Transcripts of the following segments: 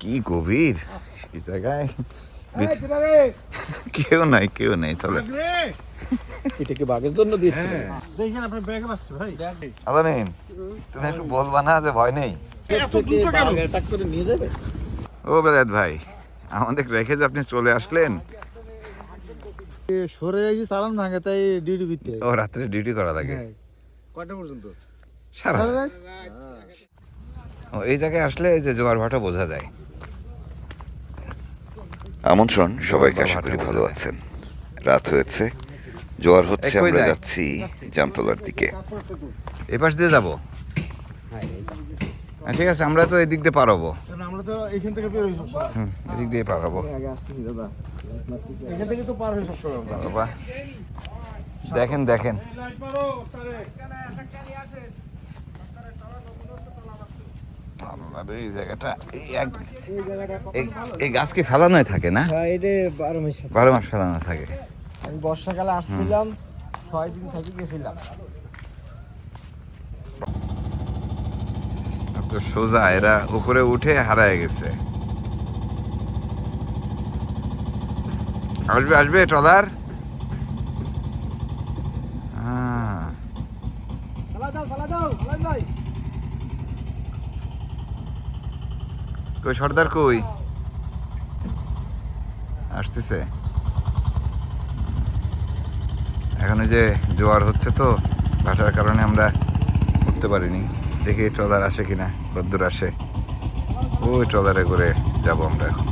কি গভীর? এই জায়গায় কেউ নাই কেউ নেই চলে। এটাকে বাঘের জন্য দিয়েছি? দেখেন আপনার ব্যাগে বাঁচছে ভাই। আলামিন তুমি একটু বলবা না যে ভয় নেই। বাঘ অ্যাটাক করে নিয়ে যাবে? ও বেলায়েত ভাই আমাদের রেখে যে আপনি চলে আসলেন। সরে এসে চালান ভাঙে তাই ডিউটি করতে। ও রাত্রে ডিউটি করা লাগে। কয়টা পর্যন্ত? সারা ও এই জায়গায় আসলে এই যে জোয়ার ভাটা বোঝা যায়। আমন্ত্রণ সবাইকে আশা করি ভালো আছেন। রাত হয়েছে জোয়ার হচ্ছে আমরা যাচ্ছি জামতলার দিকে। এপাশ দিয়ে যাব? হ্যাঁ, ঠিক আছে আমরা তো এদিক দিয়ে পারব আমরা তো এখান থেকে বের হই সবসময়। এদিক দিয়ে পারব এখান থেকে তো পার হই সবসময় বাবা দেখেন দেখেন। এই জায়গাটা এই এক- এই- এই গাছ কি ফেলানোই থাকে না? হ্যাঁ এটা বারো মাস বারো মাস ফেলানো থাকে। আমি বর্ষাকালে আসছিলাম ছয় দিন থেকে গেছিলাম। তো সোজা এরা উপরে উঠে হারায় গেছে। আসবে আসবে ট্রলার? হ্যাঁ। দাও দাও ভাই। কই সর্দার কই? আসতেছে। এখন যে জোয়ার হচ্ছে তো ভাটার কারণে আমরা উঠতে পারিনি। দেখি ট্রলার আসে কিনা কদ্দূর আসে। ওই ট্রলারে করে যাব আমরা এখন।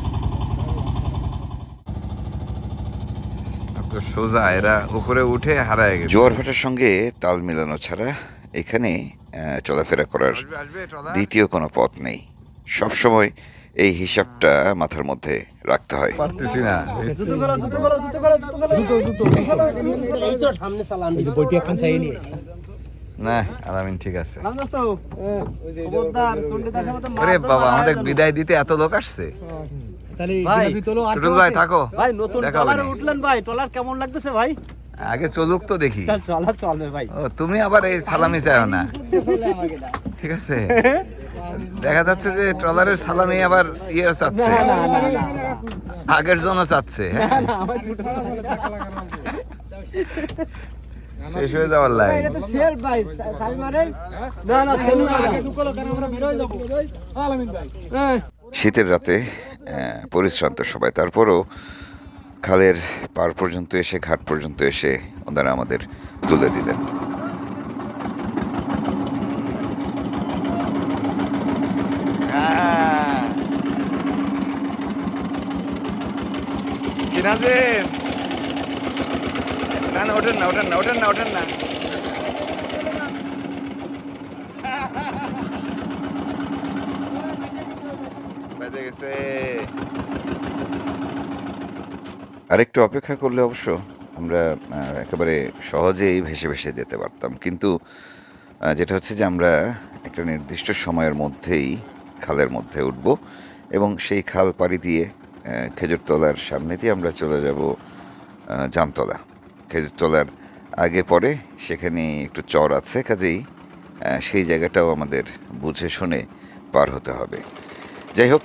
সোজা এরা উপরে উঠে হারায় গেছে। জোয়ার ভাটার সঙ্গে তাল মিলানো ছাড়া এখানে চলাফেরা করার দ্বিতীয় কোনো পথ নেই। সবসময় এই হিসাবটা মাথার মধ্যে রাখতে হয়। পারতেছি না। জুতো করো জুতো করো জুতো করো জুতো করো। জুতো জুতো। এই তো সামনে চালান দিছে বইটি এখন চাই নিয়েছি। না আলামিন ঠিক আছে। খবরদার চন্ডী দাসের মতো আরে বাবা আমাদের বিদায় দিতে এত লোক আসছে? তাহলে ভাই, গোলাপি তোলো আর ভাই থাকো। ভাই নতুন নি। উঠলেন ভাই ট্রলার কেমন লাগতেছে ভাই? আগে চলুক তো দেখি। চল ট্রলার চলবে ভাই। ও তুমি আবার এই সালামি চাও না। ঠিক আছে? দেখা যাচ্ছে যে ট্রলারের সালামি আবার ইয়ে চাচ্ছে। আগের জন্য চাচ্ছে হ্যাঁ? শেষ হয়ে যাওয়ার লাইন এটা তো শেয়ার ভাই সাবি না না খেলু না আগে ঢুকলো কারণ আমরা বের হয়ে যাব। আলামিন ভাই। শীতের রাতে পরিশ্রান্ত সবাই। তারপরও খালের পার পর্যন্ত এসে ঘাট পর্যন্ত এসে ওনারা আমাদের তুলে দিলেন। না না, ওঠেন না ওঠেন না ওঠেন না ওঠেন না। আরেকটু অপেক্ষা করলে অবশ্য আমরা একেবারে সহজেই ভেসে ভেসে যেতে পারতাম। কিন্তু যেটা হচ্ছে যে আমরা একটা নির্দিষ্ট সময়ের মধ্যেই খালের মধ্যে উঠব এবং সেই খাল পাড়ি দিয়ে খেজুরতলার সামনে দিয়ে আমরা চলে যাব জামতলা। খেজুরতলার আগে পরে সেখানে একটু চর আছে, কাজেই সেই জায়গাটাও আমাদের বুঝে শুনে পার হতে হবে। যাই হোক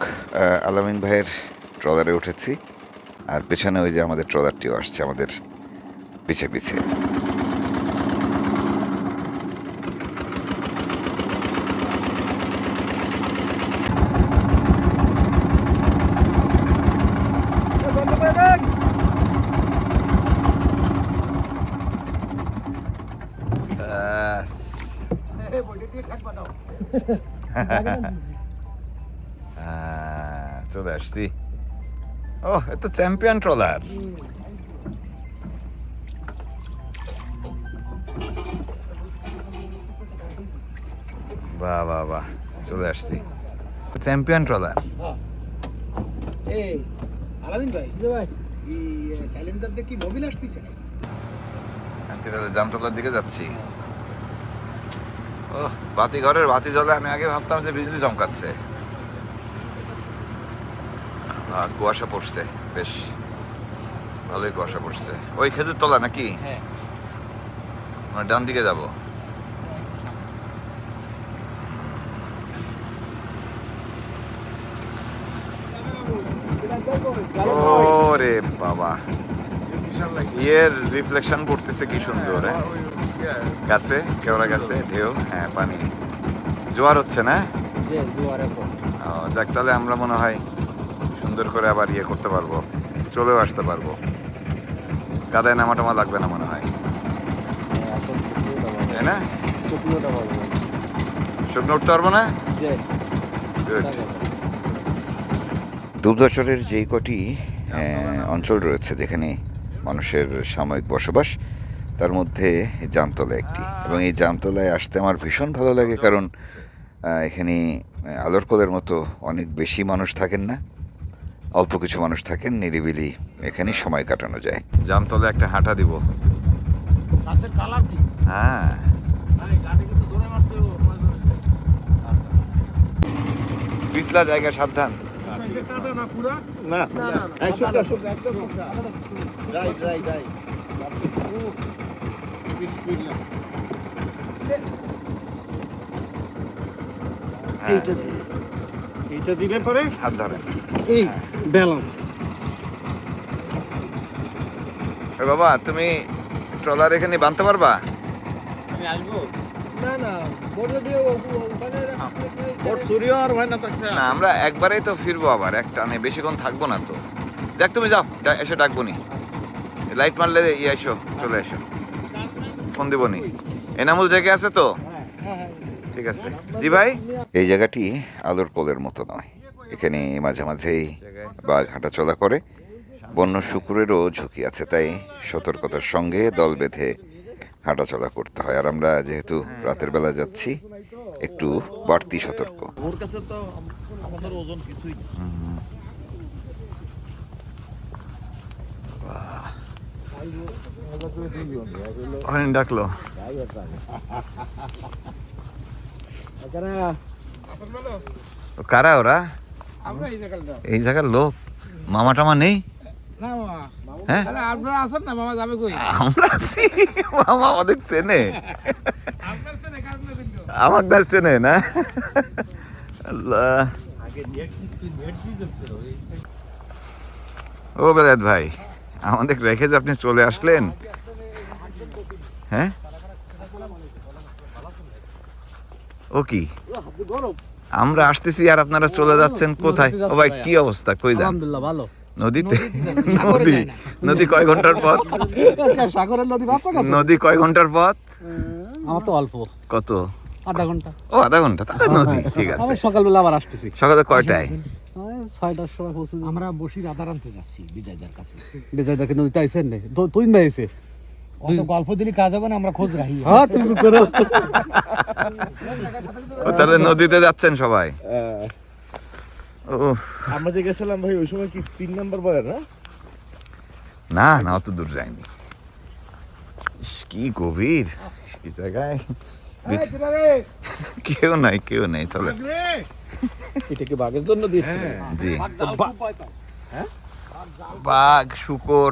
আলামিন ভাইয়ের ট্রলারে উঠেছি, আর পেছনে ওই যে আমাদের ট্রলারটিও আসছে আমাদের পিছে পিছে ব্যাস। হ্যাঁ, চলে আসছি ও তো চ্যাম্পিয়ন ট্রলার বাহ বাহ বাহ চলে আসছি চ্যাম্পিয়ন ট্রলার আলামিন ভাই ভাই এই সাইলেন্সার দিয়ে কি মোবিল আসতেছে তাহলে জামতলার দিকে যাচ্ছি ও বাতি ঘরের বাতি জ্বলে আমি আগে ভাবতাম যে বিজলি চমকাচ্ছে। আহ, কুয়াশা পড়ছে বেশ। ভালোই কুয়াশা পড়ছে। ওই খেজুর তলা নাকি? হ্যাঁ। ডান দিকে যাব। ওরে বাবা। ইয়ের রিফ্লেকশন করতেছে কি সুন্দর হ্যাঁ? গাছে কেওড়া গাছে ঢেউ হ্যাঁ পানি। জোয়ার হচ্ছে না? যে ও, যাক তাহলে আমরা মনে হয় সুন্দর করে আবার ইয়ে করতে পারব চলেও আসতে পারব। কাদায় নামা টামা লাগবে না মনে হয়। তাই না? শুকনো উঠতে পারব না? যে যেই কটি অঞ্চল রয়েছে যেখানে মানুষের সাময়িক বসবাস তার মধ্যে জামতলা একটি। এবং এই জামতলায় আসতে আমার ভীষণ ভালো লাগে কারণ এখানে আহ, আলোরকোলের মতো অনেক বেশি মানুষ থাকেন না অল্প কিছু মানুষ থাকেন নিরিবিলি এখানেই সময় কাটানো যায়। জামতলে একটা হাঁটা দিব। কালার হ্যাঁ। পিছলা জায়গা সাবধান। না হ্যাঁ, এইটা দিলে পরে হাত ধরেন এই ব্যালেন্স বাবা তুমি ট্রলার এখানে বাঁধতে পারবা? আমি আসব? না না না আমরা একবারেই তো ফিরবো আবার এক টানে বেশিক্ষণ থাকব না তো। দেখ তুমি যাও এসে ডাকবো নি। লাইট মারলে ইয়ে এসো চলে এসো। ফোন দিব নি এনামুল জেগে আছে তো? ঠিক আছে। জি ভাই? এই জায়গাটি আলোর কোলের মতো নয়। এখানে মাঝে মাঝেই বাঘ হাঁটাচলা করে। বন্য শুকুরেরও ঝুঁকি আছে তাই সতর্কতার সঙ্গে দল বেঁধে হাঁটাচলা করতে হয়। আর আমরা যেহেতু রাতের বেলা যাচ্ছি একটু বাড়তি সতর্ক। ওর কাছে তো আমাদের ওজন কিছুই ডাকলো। কারা ওরা? এই জায়গার লোক। মামা টামা নেই? হ্যাঁ? আপনারা আছেন না? মামা যাবে কই? আমরা আছি। মামা আমাদের চেনে। আপনার চেনে কাজ না দিল আমার চেনে না? আল্লাহ। ও বেলাত ভাই। আমাদের রেখে যে আপনি চলে আসলেন? হ্যাঁ? ও কি? আমরা আসতেছি আর আপনারা চলে যাচ্ছেন কোথায়? ও ভাই কি অবস্থা? কই যান? আলহামদুলিল্লাহ ভালো। নদীতে? নদী? নদী কয় ঘণ্টার পথ? সাগরের নদী নদী কয় ঘণ্টার পথ? আমার তো অল্প। কত? আধা ঘণ্টা। ও আধা ঘণ্টা। তাহলে নদী ঠিক আছে। সকালবেলা আবার আসতেছি। সকালে কয়টায়? ছয়টার সময় পৌঁছে আমরা আনতে যাচ্ছি বিজয়দার কাছে। বেজায় দেখে নদীতে আইসেন নে? তুই অত গল্প দিলে কাজ হবে না আমরা খোঁজ রাখি। হ্যাঁ তুই করো। তাহলে নদীতে যাচ্ছেন সবাই? ও আমরা যে গেছিলাম ভাই ওই সময় কি তিন নাম্বার বয়ের না? না না অত দূর যায়নি কি গভীর। এই জায়গায় কেউ নাই কেউ নাই চলে। এটা কি বাঘের জন্য দিয়েছে? জি। বাঘ শুকর।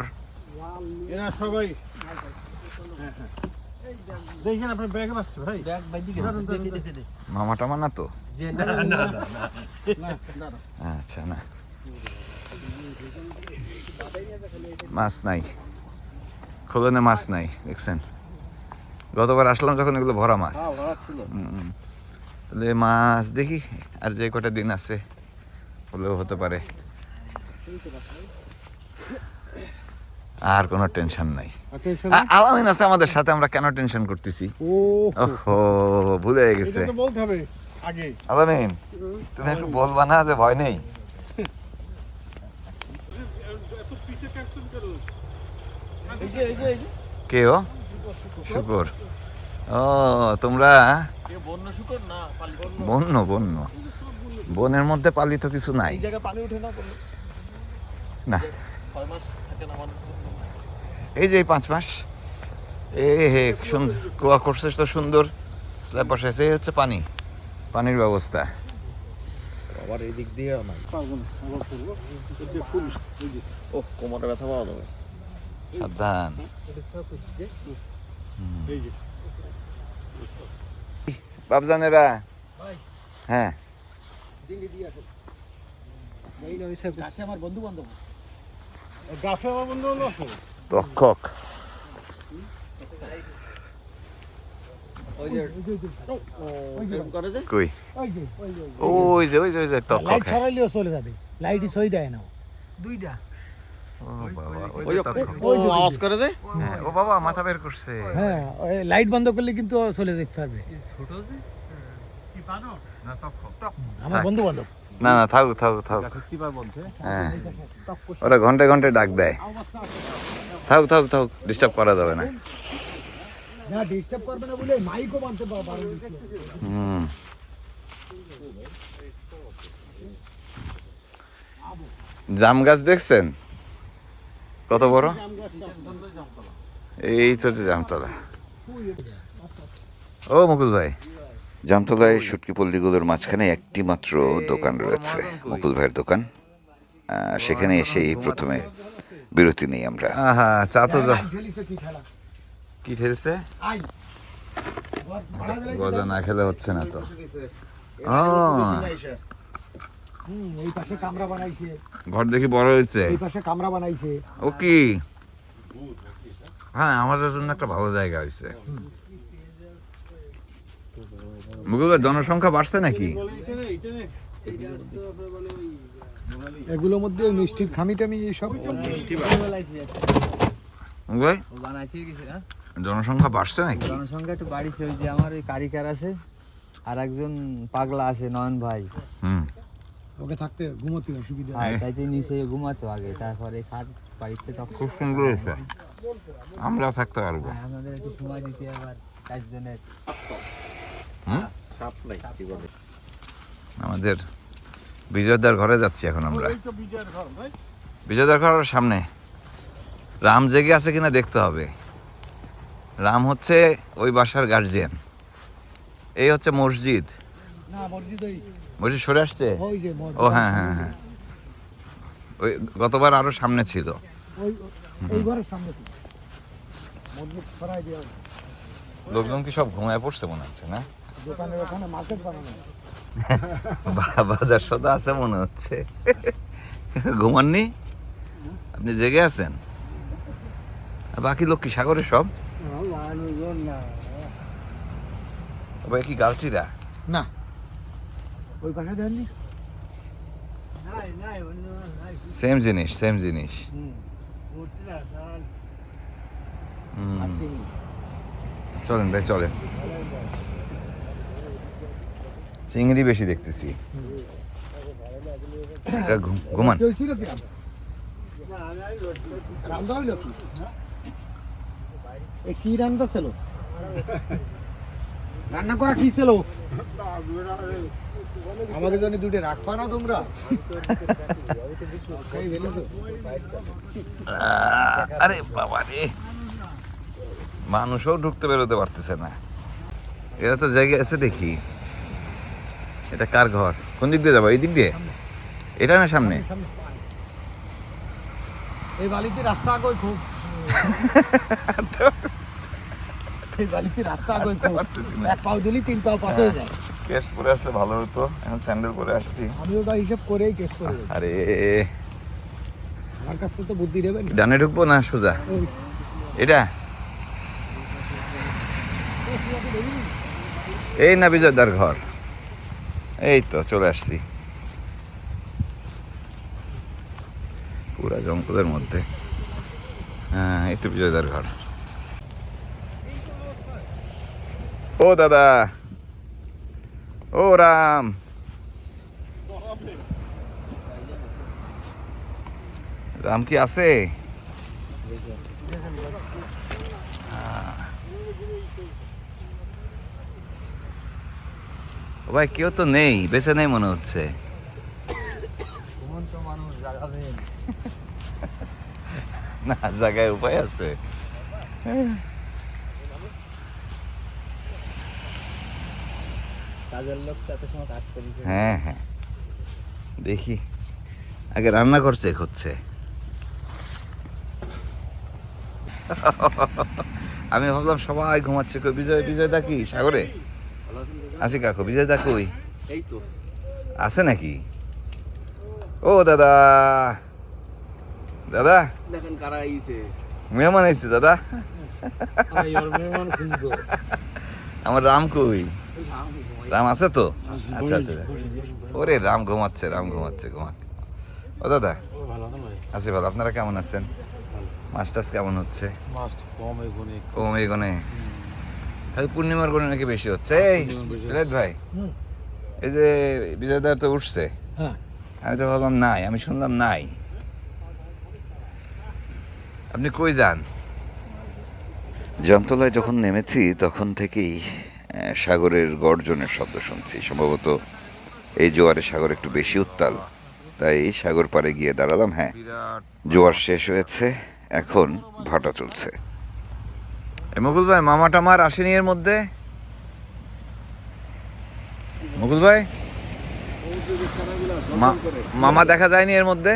এরা সবাই। দেখেন আপনার ব্যাগ আসছে ভাই। মামা টামা না তো? আচ্ছা না। মাছ নাই। খোলনে মাছ নাই দেখছেন? গতবার আসলাম যখন এগুলো ভরা মাছ। হুম। তাহলে মাছ দেখি আর যে কটা দিন আছে হলেও হতে পারে। আর কোনো টেনশন নাই। আলামিন আছে আমাদের সাথে আমরা কেন টেনশন করতেছি? ওহো। ভুলে গেছে। আলামিন তুমি একটু বলবা না যে ভয় নেই? কে ও? শুকর। ও তোমরা বন্য পালি বন্য। বন্য বনের মধ্যে পালিত কিছু নাই। এই জায়গায় পানি ওঠে না না। ছয় মাস থাকে না মানুষ? এই যে এই পাঁচ মাস। এ হে সুন্দর কুয়া করছিস তো সুন্দর। স্ল্যাব বসাইছে এই হচ্ছে পানি। পানির ব্যবস্থা। আবার এই দিক দিয়ে ও কোমরে ব্যথা পাওয়া যাবে। সাবধান। বাবজানেরা হ্যাঁ। আমার বন্ধু বান্ধব গাছে আমার বন্ধু হলো আছে? তক্ষক ওই যে। ওই যে ওই তক্ষক। ছড়াইলেও চলে যাবে। লাইটই সই দেয় না দুইটা? আওয়াজ করে যে হ্যাঁ, ও বাবা মাথা বের করছে। হ্যাঁ লাইট বন্ধ করলে কিন্তু চলে যেতে পারবে। ছোট যে কি পানো না আমার বন্ধু বান্ধব। না না থাক থাক থাক। হ্যাঁ। ওরা ঘন্টায় ঘন্টায় ডাক দেয়। থাক থাক থাক ডিস্টার্ব করা যাবে না। না ডিস্টার্ব করবে না বলে মাইকও বানতে পারবে হুম। জাম গাছ দেখছেন? কত বড়? এই তো জামতলা। ও মুকুল ভাই। জামতলায় শুটকি পল্লীগুলোর মাঝখানে একটি মাত্র দোকান রয়েছে মুকুল ভাইয়ের দোকান। সেখানে এসেই প্রথমে বিরতি নেই আমরা। আহা চা তো কি ঠেলছে? গজা না খেলে হচ্ছে না তো। ও হুম এই পাশে কামরা বানাইছে। ঘর দেখি বড় হয়েছে। এই পাশে কামরা বানাইছে। ও কি? হ্যাঁ আমাদের জন্য একটা ভালো জায়গা হয়েছে। মুকুল জনসংখ্যা বাড়ছে নাকি? এগুলোর মধ্যে ওই মিষ্টির খামি টামি এইসব জনসংখ্যা বাড়ছে নাকি? জনসংখ্যা একটু বাড়িছে ওই যে আমার ওই কারিকার আছে আর একজন পাগলা আছে নয়ন ভাই। হুম। ওকে থাকতে ঘুমোতে অসুবিধা আর তাইতে নিচে ঘুমাচ্ছ আগে তারপরে খাট বাড়িতে তখন খুব সুন্দর হয়েছে। আমরাও থাকতে পারব। হ্যাঁ, আমাদের একটু সময় দিতে আবার চারজনের। সাপ নাই কি বলে? আমাদের বিজয়দার ঘরে যাচ্ছি এখন আমরা। তো বিজয়দার ঘরের সামনে। রাম জেগে আছে কিনা দেখতে হবে। রাম হচ্ছে ওই বাসার গার্জিয়ান এই হচ্ছে মসজিদ। না মসজিদ মসজিদ সরে আসছে? ও হ্যাঁ হ্যাঁ হ্যাঁ। ওই গতবার আরও সামনে ছিল। লোকজন কি সব ঘুমায় পড়ছে মনে হচ্ছে না? বাজার সদা আছে মনে হচ্ছে। ঘুমাননি? আপনি জেগে আছেন? বাকি লোক কি সাগরে সব? ভাই কি গালচিরা? না। ওই পাশে দেননি? সেম জিনিস সেম জিনিস। চলেন ভাই চলেন। চিংড়ি বেশি দেখতেছি। ঘুমান। রামদা হইল কি? এ কি রান্না ছিল? রান্না করা কি ছিল? আমাকে জন্য দুটো রাখবা না তোমরা। আরে বাবা রে। মানুষও ঢুকতে বেরোতে পারতেছে না। এরা তো জায়গায় আছে দেখি। এটা কার ঘর? কোন দিক দিয়ে যাব? এই দিক দিয়ে? এটা না সামনে? এই বালিতে রাস্তা আগে খুব। এই বালিতে রাস্তা আগে খুব। এক পাও দিলি তিন পাও পাশে হয়ে যায়। কেস পরে আসলে ভালো হতো। এখন স্যান্ডেল পরে আসছি। আমি ওটা হিসাব করেই কেস করে আরে। আমার কাছ তো বুদ্ধি দেবেন ডানে ঢুকবো না সোজা? এটা? এই না বিজয়দার ঘর। এই তো চলে আসছি। পুরা জঙ্গলের মধ্যে। হ্যাঁ এই তো বিজয়দার ঘর। ও দাদা! ও রাম রাম কি আছে ভাই কেউ তো নেই বেঁচে নেই মনে হচ্ছে না জায়গায় উপায় আছে। কাজের লোক তো এত সময় কাজ করি হ্যাঁ হ্যাঁ। দেখি। আগে রান্না করছে হচ্ছে আমি ভাবলাম সবাই ঘুমাচ্ছে কই? বিজয় বিজয় দা কি? সাগরে? আছি কাকু বিজয় দা কই? এই তো। আছে নাকি? ও দাদা। দাদা? দেখেন কারা আইছে। মেহমান আইছে দাদা। আমার রাম কই? রাম আছে তো? আচ্ছা আচ্ছা ওরে রাম ঘুমাচ্ছে রাম ঘুমাচ্ছে ঘুমাক ও দাদা? আছি ভালো। আপনারা কেমন আছেন? মাছ টাছ কেমন হচ্ছে? কম এগুনে এই গনে। খালি পূর্ণিমার গনে নাকি বেশি হচ্ছে? এই পূর্ণিমার ভাই এই যে বিজয়দার তো উঠছে। হ্যাঁ। আমি তো ভাবলাম নাই আমি শুনলাম নাই। আপনি কই যান? জামতলায় যখন নেমেছি তখন থেকেই সাগরের গর্জনের শব্দ শুনছি। সম্ভবত এই জোয়ারে সাগর একটু বেশি উত্তাল। তাই সাগর পাড়ে গিয়ে দাঁড়ালাম হ্যাঁ জোয়ার শেষ হয়েছে এখন ভাটা চলছে। মুকুল ভাই মামা টামার আসেনি এর মধ্যে? মুকুল ভাই? মামা দেখা যায়নি এর মধ্যে?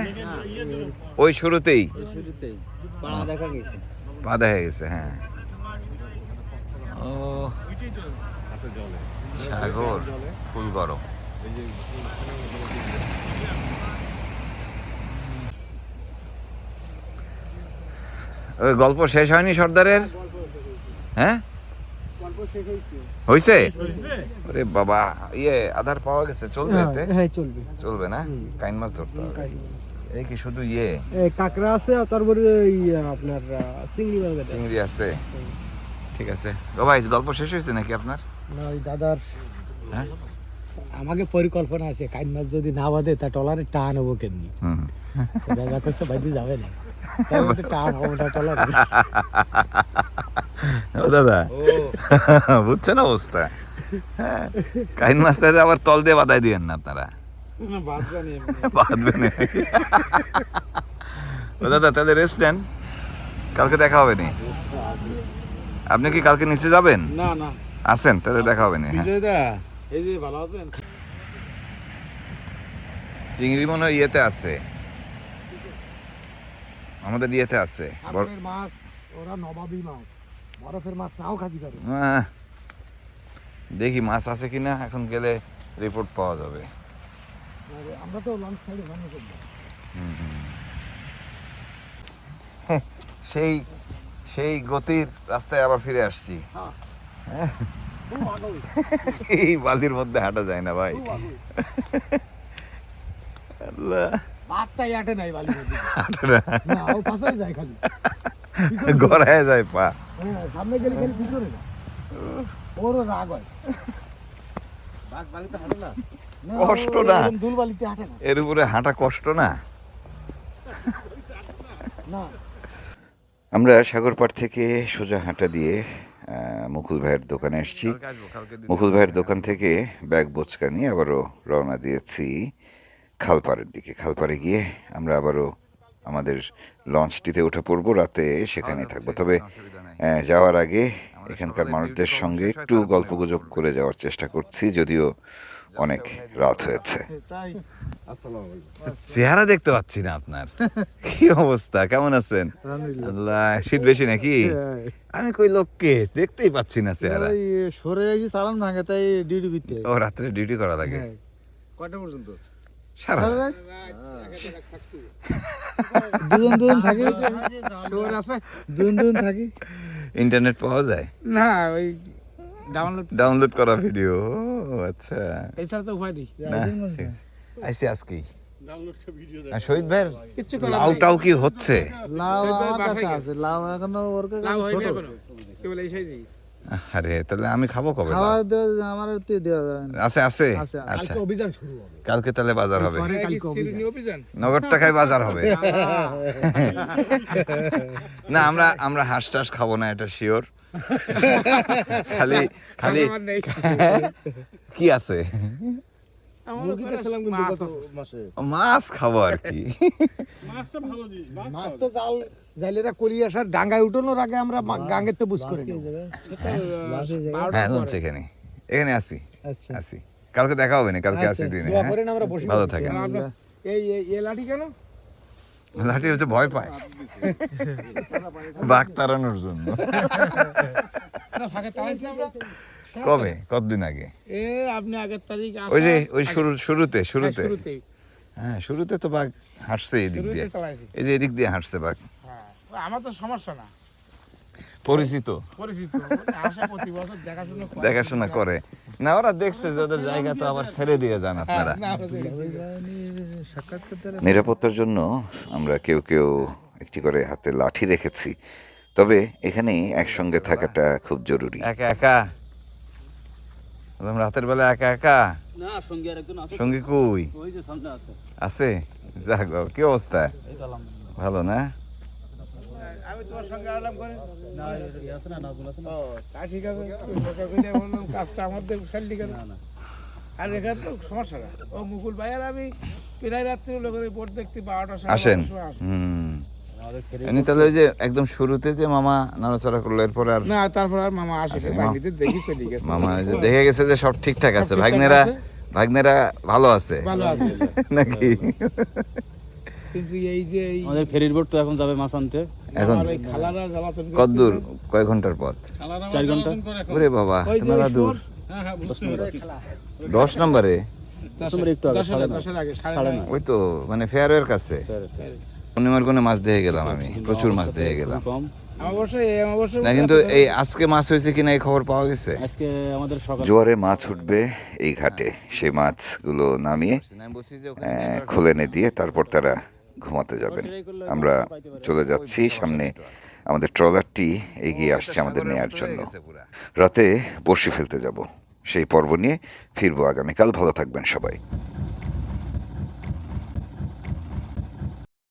ওই শুরুতেই? শুরুতেই। পাড়া পা দেখা গেছে হ্যাঁ। ও। সাগর ফুল গরম। ওই গল্প শেষ হয়নি সর্দারের? হ্যাঁ হয়েছে। ওরে বাবা ইয়ে আধার পাওয়া গেছে চলবে এতে? হ্যাঁ চলবে। চলবে না? কাইন মাছ ধরতে হবে। এই কি শুধু ইয়ে? এই কাঁকড়া আছে আর তারপরে এই আপনার চিংড়ি আছে। চিংড়ি আছে। ঠিক আছে। ও ভাই গল্প শেষ হয়েছে নাকি আপনার? না ওই দাদার হ্যাঁ? আমাকে পরিকল্পনা আছে কাইন মাছ যদি না বাঁধে তা টলারে টান হব কেমনি? দাদা কাছে বাইতে যাবে না। টান হব না টলারে ও দাদা বুঝছেন অবস্থা? হ্যাঁ, কাইন মাছটা আবার তল দিয়ে বাদাই দিয়েন না আপনারা। না বাঁধবেন ও দাদা তাহলে রেস্ট নেন। কালকে দেখা হবে নি? আপনি কি কালকে নিচে যাবেন? না না। আসেন তাহলে দেখা হবে নি হ্যাঁ। এই যে ভালো আছেন? চিংড়ি মনে হয় ইয়েতে আছে। আমাদের ইয়েতে আছে। মাছ ওরা নবাবী মাছ। বরফের মাছ নাও খাতি পারে দেখি মাছ আছে কিনা এখন গেলে রিপোর্ট পাওয়া যাবে। আর আমরা তো লঞ্চ সাইডে ভাঙে করব। সেই সেই গতির রাস্তায় আবার ফিরে আসছি। এই বালির মধ্যে হাঁটা যায় না ভাই। গড়ায় যায় পা। হ্যাঁ সামনে গেলে খালি পিছনে না ওরও রাগ হয়। বাঘ বাড়িতে হাঁটে না? না, কষ্ট না। এর উপরে হাঁটা কষ্ট না। না। আমরা সাগর পাড় থেকে সোজা হাঁটা দিয়ে মুকুল ভাইয়ের দোকানে এসেছি। মুকুল ভাইয়ের দোকান থেকে ব্যাগ বোচকা নিয়ে আবারও রওনা দিয়েছি খালপাড়ের দিকে। খালপাড়ে গিয়ে আমরা আবারও আমাদের লঞ্চটিতে উঠে পড়ব রাতে সেখানেই থাকব। তবে যাওয়ার আগে এখানকার মানুষদের সঙ্গে একটু গল্প গুজব করে যাওয়ার চেষ্টা করছি যদিও অনেক রাত হয়েছে। তাই আসসালামু আলাইকুম। চেহারা দেখতে পাচ্ছি না আপনার। কি অবস্থা? কেমন আছেন? আল্লাহ শীত বেশি নাকি? আমি কই লোককে? দেখতেই পাচ্ছি না চেহারা। সরে যাই চালান ভাঙে তাই ডিউটি করতে ও রাত্রে ডিউটি করা লাগে কয়টা পর্যন্ত? সারা দুজন দুজন থাকি? দুজন দুজন থাকি? ইন্টারনেট পাওয়া যায়? না ওই ডাউনলোড ডাউনলোড করা ভিডিও আচ্ছা। এছাড়া তো উপায় নেই। আইসি আজকেই ডাউনলোড করে ভিডিও আর শহীদ ভাই কিচ্ছু লাউ টাউ কি হচ্ছে? লাউ আমার কাছে আছে। লাউ এখনও ওর কাছে ছোট। বলে এই সাইজে আরে তাহলে আমি খাব কবে খাওয়া দাওয়া আমার তো দেওয়া যাবে না। আছে আছে? আচ্ছা। অভিযান শুরু হবে। কালকে তাহলে বাজার হবে। পরে নগদ টাকায় বাজার হবে। না আমরা আমরা হাঁস টাস খাব না এটা শিওর খালি খালি কি আছে? মুরগি দেখছিলাম কিন্তু গত মাসে। মাছ খাব আর কি। মাছটা ভালো জিনিস মাছ মাছ তো জাল জাইলেরা কলি আসার ডাঙ্গায় উঠানোর আগে আমরা গাঙ্গের বুঝ করে হ্যাঁ? এখানে। এখানে আসি। আচ্ছা। আসি। কালকে দেখা হবে না? কালকে আসি দিনে হ্যাঁ? করেন আমরা বসে ভালো থাকেন। এই এই এই লাঠি কেন? লাঠি হচ্ছে ভয় পায়। বাঘ তাড়ানোর জন্য। কবে? কতদিন আগে? এ আপনি আগের তারিখ ওই যে ওই শুরু শুরুতে শুরুতে। শুরুতে হ্যাঁ শুরুতে তো বাঘ হাঁটছে এদিক দিয়ে। এই যে এদিক দিয়ে হাঁটছে বাঘ। হ্যাঁ আমার তো সমস্যা না। পরিচিত? পরিচিত। আসে প্রতি বছর দেখাশোনা করে। না ওরা দেখছে যে ওদের জায়গা তো আবার ছেড়ে দিয়ে যান আপনারা। না, ওরা যে- সাক্ষাৎ করতে হলে নিরাপত্তার জন্য আমরা কেউ কেউ একটি করে হাতে লাঠি রেখেছি। তবে এখানে একসঙ্গে থাকাটা খুব জরুরি। একা একা? রাতের বেলা একা একা? না সঙ্গে আছে। সঙ্গী কই? ওই যে সামনে আছে। আছে? যাক বাবা, কি অবস্থা? এই তো আলহামদুলিল্লাহ। ভালো না? আমি তোমার সঙ্গে আলাপ করে। না আছে না নাজমুল আছে না? তা ঠিক আছে। তুই মোটা বললাম কাজটা আমাদের ফেললি কেন আর এখানে তো সমস্যা না। ও মুকুল ভাই আর আমি প্রায় রাত্রি লোকের দেখতে বারোটার সময় আসেন। হুম। এমনি তাহলে ওই যে একদম শুরুতে যে মামা নাড়াচাড়া করল এরপর আর না তারপর আর মামা আসে আসে, দেখি চলে গেছে। মামা ওই যে দেখে গেছে যে সব ঠিকঠাক আছে। ভাগ্নেরা ভাগ্নেরা ভালো আছে। ভালো আছে। নাকি? কিন্তু এই যে আমাদের ফেরির বোট তো এখন যাবে মাছ আনতে। এখন? খালারা জ্বালাতন করতেছে। কত দূর কয় ঘণ্টার পথ? চার ঘণ্টা? ওরে বাবা তোমরা দূর। দশ নম্বরে? তোমার একটু আগে, সাড়ে নয়। সাড়ে সাড়ে নয়। নয়। ওই তো মানে ফেয়ারওয়ের কাছে। পূর্ণিমার কোনে মাছ দেখে গেলাম আমি প্রচুর মাছ দেখে গেলাম। না কিন্তু এই আজকে মাছ হয়েছে কিনা এই খবর পাওয়া গেছে? আজকে আমাদের সকাল জোয়ারে মাছ উঠবে এই ঘাটে সেই মাছগুলো নামিয়ে খুলে এনে দিয়ে তারপর তারা ঘুমাতে যাবেন। আমরা চলে যাচ্ছি সামনে আমাদের ট্রলারটি এগিয়ে আসছে আমাদের নেয়ার জন্য। রাতে বড়শি ফেলতে যাব। সেই পর্ব নিয়ে ফিরবো আগামীকাল। ভালো থাকবেন সবাই।